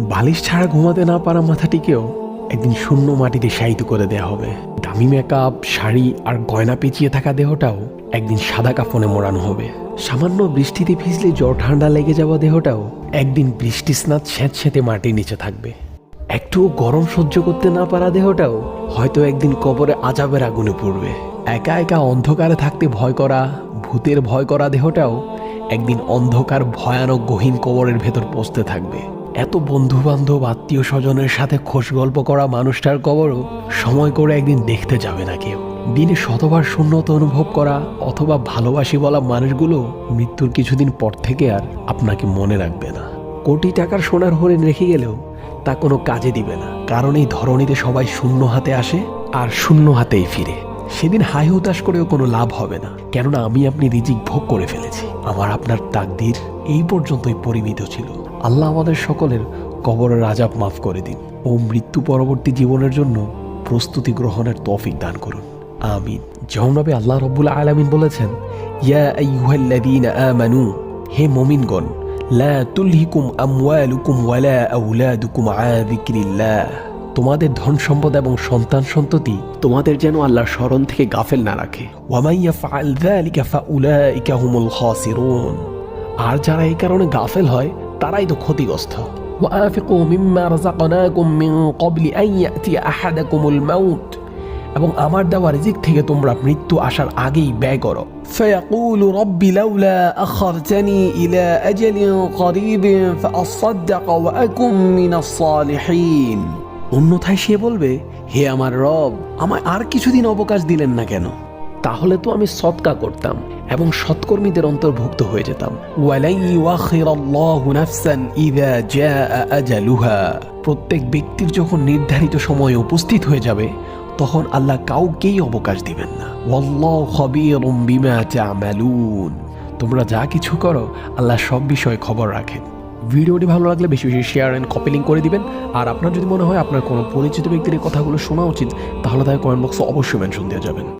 বালিশ ছাড়া ঘুমাতে না পারা মাথাটিকেও একদিন শূন্য মাটিতে শায়িত করে দেয়া হবে। দামি মেকআপ শাড়ি আর গয়না পেঁচিয়ে থাকা দেহটাও একদিন সাদা কাফনে মোড়ানো হবে। সামান্য বৃষ্টিতে ভিজলে জ্বর ঠান্ডা লেগে যাওয়া দেহটাও একদিন বৃষ্টি স্নাত স্যাঁতস্যাঁতে মাটির নিচে থাকবে। একটু গরম সহ্য করতে না পারা দেহটাও হয়তো একদিন কবরে আজাবের আগুনে পড়বে। একা একা অন্ধকারে থাকতে ভয় করা, ভূতের ভয় করা দেহটাও একদিন অন্ধকার, ভয়ানক, গহীন কবরের ভেতর পচতে থাকবে। এত বন্ধু বান্ধব আত্মীয় স্বজনের সাথে খোশ গল্প করা মানুষটার কবরও সময় করে একদিন দেখতে যাবে না কেউ। দিনে শতবার শূন্যতা অনুভব করা অথবা ভালোবাসি বলা মানুষগুলো মৃত্যুর কিছুদিন পর থেকে আর আপনাকে মনে রাখবে না। কোটি টাকার সোনার হরিণ রেখে গেলেও তা কোনো কাজে দিবে না, কারণ এই ধরনীতে সবাই শূন্য হাতে আসে আর শূন্য হাতেই ফিরে। সেদিন হাই হুতাশ করেও কোনো লাভ হবে না। কেননা আমি আপনি রিজিক ভোগ করে ফেলেছি। আমার আপনার তাকদির এই পর্যন্তই পরিমিত ছিল। আল্লাহ আমাদের সকলের কবরের আজাব মাফ করে দিন ও মৃত্যু পরবর্তী জীবনের জন্য প্রস্তুতি গ্রহণের তৌফিক দান করুন। আমিন। যেমনভাবে আল্লাহ রব্বুল আলামিন বলেছেন, ইয়া হে মুমিনগণ, লা তুলহিকুম আমওয়ালুকুম ওয়ালা আওলাদুকুম আন যিকরিল্লাহ তোমাদের ধন সম্পদ এবং সন্তান সন্ততি তোমাদের যেন আল্লাহর স্মরণ থেকে গাফেল না রাখে ওয়ামাইয়া ফাআল যালিকা ফাউলাইকা হুমুল খাসিরুন আর যারা এই কারণে গাফেল হয় তারাই তো ক্ষতিগ্রস্ত وأنفقوا مما رزقناكم من قبل أن يأتي أحدكم الموت এবং আমার দেওয়া রিজিক থেকে তোমরা মৃত্যু আসার আগেই ব্যয় করো فيقول رب لولا أخرتني إلى أجل قريب فأصدق وأكن من الصالحين অন্যথায় সে বলবে, হে আমার রব, আমায় আর কিছুদিন অবকাশ দিলেন না কেন? তাহলে তো আমি সৎকা করতাম এবং সৎকর্মীদের অন্তর্ভুক্ত হয়ে যেতাম। প্রত্যেক ব্যক্তির যখন নির্ধারিত সময় উপস্থিত হয়ে যাবে, তখন আল্লাহ কাউকেই অবকাশ দিবেন না। তোমরা যা কিছু করো, আল্লাহ সব বিষয়ে খবর রাখেন। ভিডিওটি ভালো লাগলে বেশি বেশি শেয়ার অ্যান্ড কপি লিঙ্ক করে দিবেন। আর আপনার যদি মনে হয় আপনার কোনো পরিচিত ব্যক্তির কথাগুলো শোনা উচিত, তাহলে তাকে কমেন্ট বক্সে অবশ্যই মেনশন দিয়ে যাবেন।